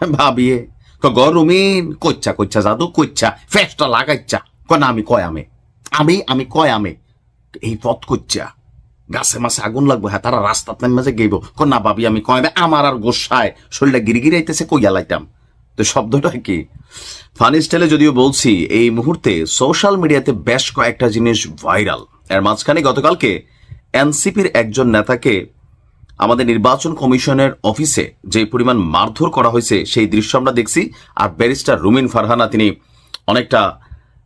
ভাবিয়ে গরমিন কচ্চা কচ্চা জাদু কচ্চা ফেসটা লাগাইচ্ছা। না, আমি কয় আমি। আমি আমি কয় আমি? এই পথ কচ্চা গাছে মাছে আগুন লাগবে হ্যাঁ তারা রাস্তার নামে মাঝে গেইব। না, ভাবি, আমি কয় আমি। আমার আর গোসায়, শরীরটা গিরি গিরি আইতেছে, কইয়া লাইতাম। তো শব্দটা কি? ফানি স্টাইলে যদিও বলছি, এই মুহূর্তে সোশ্যাল মিডিয়াতে বেশ কয়েকটা জিনিস ভাইরাল। এর মাঝখানে গতকালকে এনসিপির একজন নেতাকে আমাদের নির্বাচন কমিশনের অফিসে যে পরিমাণ মারধর করা হয়েছে, সেই দৃশ্য আমরা দেখছি। আর ব্যারিস্টার রুমিন ফারহানা, তিনি অনেকটা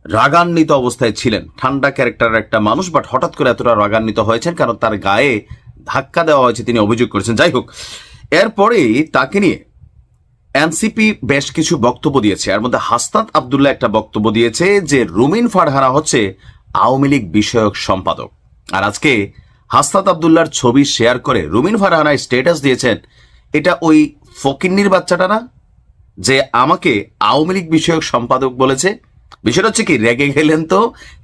রাগান্বিত অবস্থায় ছিলেন। ঠান্ডা ক্যারেক্টারের একটা মানুষ বাট হঠাৎ করে এতটা রাগান্বিত হয়েছেন কারণ তার গায়ে ধাক্কা দেওয়া হয়েছে তিনি অভিযোগ করেছেন। যাই হোক এরপরেই তাকে নিয়ে এনসিপি বেশ কিছু বক্তব্য দিয়েছে। এর মধ্যে হাস্তাত আবদুল্লাহ একটা বক্তব্য দিয়েছে যে, রুমিন ফারহানা হচ্ছে আওয়ামী লীগ বিষয়ক সম্পাদক। আর আজকে হাস্তাত আবদুল্লাহর ছবি শেয়ার করে রুমিন ফারহানা স্টেটাস দিয়েছেন। এটা ওই ফকিন্নির বাচ্চাটা না, যে আমাকে আওয়ামী লীগ বিষয়ক সম্পাদক বলেছে। বিষয়টা হচ্ছে কি, রেগে গেলেন তো,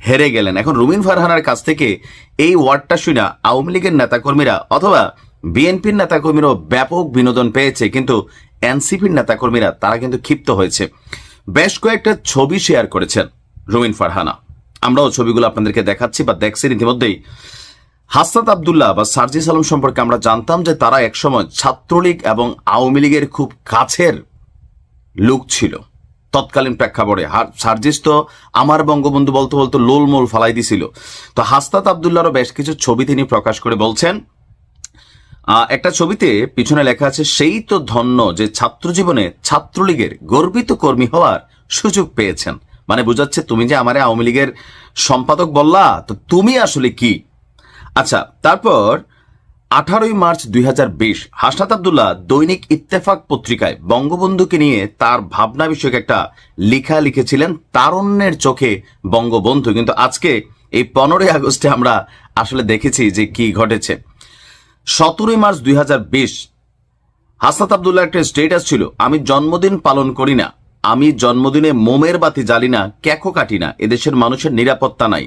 হেরে গেলেন। এখন রুমিন ফারহানার কাছ থেকে এই ওয়ার্ডটা শুনে আওয়ামী লীগের নেতাকর্মীরা অথবা বিএনপির নেতাকর্মীরাও ব্যাপক বিনোদন পেয়েছে, কিন্তু এনসিপির নেতাকর্মীরা তারা কিন্তু ক্ষিপ্ত হয়েছে। বেশ কয়েকটা ছবি শেয়ার করেছেন রুমিন ফারহানা। আমরাও ছবিগুলো আপনাদেরকে দেখাচ্ছি বা দেখছি। ইতিমধ্যেই হাসনাত আবদুল্লাহ বা সার্জিস আলম সম্পর্কে আমরা জানতাম যে তারা একসময় ছাত্রলীগ এবং আওয়ামী লীগের খুব কাছের লোক ছিল। তৎকালীন প্রেক্ষাপটে। সার্জিস তো আমার বঙ্গবন্ধু বলতে বলতে লোলমোল ফালাই দিছিল। তো হাসনাত আবদুল্লাহরও বেশ কিছু ছবি তিনি প্রকাশ করে বলছেন। একটা ছবিতে পিছনে লেখা আছে, সেই তো ধন্য যে ছাত্র জীবনে ছাত্রলীগের গর্বিত কর্মী হওয়ার সুযোগ পেয়েছেন। মানে বোঝাচ্ছে, তুমি যে আমারে আওয়ামী লীগের সম্পাদক বললা, তো তুমি আসলে কি? আচ্ছা তারপর আঠারোই মার্চ দুই হাজার বিশ হাসনাত আবদুল্লাহ দৈনিক ইত্তেফাক পত্রিকায় বঙ্গবন্ধুকে নিয়ে তার ভাবনা বিষয়ক একটা লেখা লিখেছিলেন তারণ্যের চোখে বঙ্গবন্ধু। কিন্তু আজকে এই পনেরোই আগস্টে আমরা আসলে দেখেছি যে কি ঘটেছে। সতেরোই মার্চ দুই হাজার বিশ হাসনাত আবদুল্লাহ একটা স্টেটাস ছিল, আমি জন্মদিন পালন করি না, আমি জন্মদিনে মোমের বাতি জ্বালি না, ক্যাকো কাটি না, এদেশের মানুষের নিরাপত্তা নাই।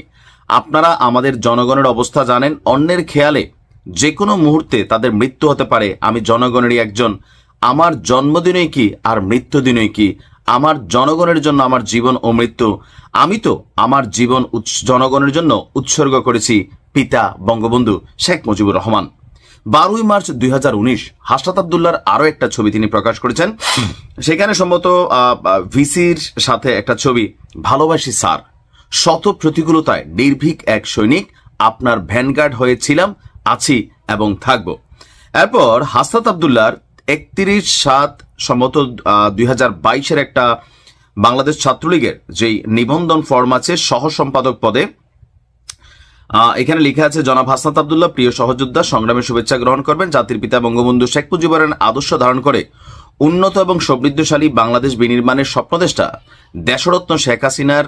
আপনারা আমাদের জনগণের অবস্থা জানেন, অন্যের খেয়ালে যে কোনো মুহূর্তে তাদের মৃত্যু হতে পারে। আমি জনগণেরই একজন। আমার জন্মদিনই কি আর মৃত্যুদিনই কি? আমার জনগণের জন্য আমার জীবন ও মৃত্যু। আমি তো আমার জীবন জনগণের জন্য উৎসর্গ করেছি পিতা বঙ্গবন্ধু শেখ মুজিবুর রহমান। বারোই মার্চ দুই হাজার উনিশ হাসনাত আবদুল্লার আরও একটা ছবি তিনি প্রকাশ করেছেন। সেখানে সম্ভবত ভিসির সাথে একটা ছবি, ভালোবাসি স্যার। শত প্রতিকূলতায় নির্ভীক এক সৈনিক, আপনার ভ্যানগার্ড হয়েছিলাম, আছি এবং থাকব। এরপর হাসনাত আবদুল্লার একত্রিশ সাত সম্ভবত দুই বাইশের একটা বাংলাদেশ ছাত্রলীগের যেই নিবন্ধন ফর্ম আছে সহ সম্পাদক পদে এখানে লেখা আছে, জনাব হাসনাত আবদুল্লাহ, প্রিয় সহযোদ্ধা সংগ্রামের শুভেচ্ছা গ্রহণ করবেন। জাতির পিতা বঙ্গবন্ধু শেখ মুজিবুরের আদর্শ ধারণ করে উন্নত এবং সমৃদ্ধশালী বাংলাদেশ বিনির্মাণের স্বপ্নদেষ্টা দেশরত্ন শেখ হাসিনার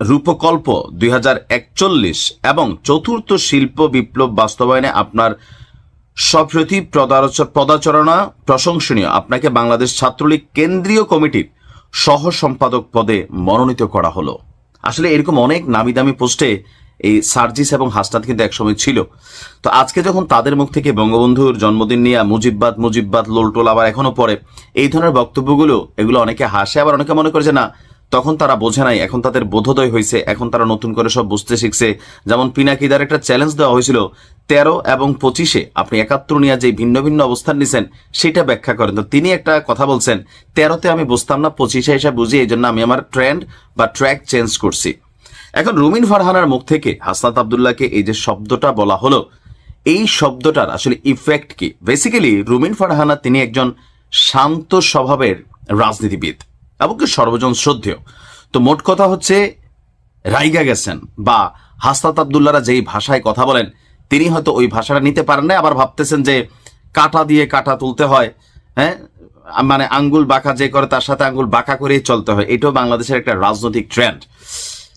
রূপকল্প দুই হাজার একচল্লিশ এবং চতুর্থ শিল্প বিপ্লব বাস্তবায়নে আপনার সপ্রতি পদাচরণা প্রশংসনীয়। আপনাকে বাংলাদেশ ছাত্রলীগ কেন্দ্রীয় কমিটির সহ সম্পাদক পদে মনোনীত করা হলো। আসলে এরকম অনেক নামি দামি পোস্টে এই সার্জিস এবং হাসনাত কিন্তু একসময় ছিল। তো আজকে যখন তাদের মুখ থেকে বঙ্গবন্ধুর জন্মদিন নিয়ে মুজিববাদ মুজিববাদ, লোলটোল আবার এখনও পরে এই ধরনের বক্তব্যগুলো, এগুলো অনেকে হাসে, আবার অনেকে মনে করে যে না তখন তারা বোঝে নাই, এখন তাদের বোধোদয় হয়েছে এখন তারা নতুন করে সব বুঝতে শিখছে। যেমন পিনাকিদার একটা চ্যালেঞ্জ দেওয়া হয়েছিল, তেরো এবং পঁচিশে আপনি একাত্তর নিয়ে যে ভিন্ন ভিন্ন অবস্থান নিছেন, সেটা ব্যাখ্যা করেন। তো তিনি একটা কথা বলছেন, তেরোতে আমি বুঝতাম না, পঁচিশে এসে বুঝি এই জন্য আমি আমার ট্রেন্ড বা ট্র্যাক চেঞ্জ করছি। এখন রুমিন ফারহানার মুখ থেকে হাসনাত আবদুল্লাহকে এই যে শব্দটা বলা হলো, এই শব্দটার আসলে ইফেক্ট কি? বেসিক্যালি রুমিন ফারহানা তিনি একজন শান্ত স্বভাবের রাজনীতিবিদ। এমনকি সর্বজন শ্রদ্ধেয়। তো মোট কথা হচ্ছে, রাইগা গেছেন বা হাসনাত আবদুল্লারা যেই ভাষায় কথা বলেন, তিনি হয়তো ওই ভাষাটা নিতে পারেন না আবার ভাবতেছেন যে কাটা দিয়ে কাটা তুলতে হয় হ্যাঁ? মানে আঙ্গুল বাঁকা যে করে, তার সাথে আঙ্গুল বাঁকা করেই চলতে হয়। এটাও বাংলাদেশের একটা রাজনৈতিক ট্রেন্ড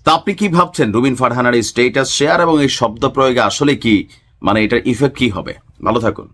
তা আপনি কি ভাবছেন? রুবিন ফারহানার এই স্টেটাস শেয়ার এবং এই শব্দ প্রয়োগে আসলে কি? মানে এটার ইফেক্ট কি হবে? ভালো থাকুন।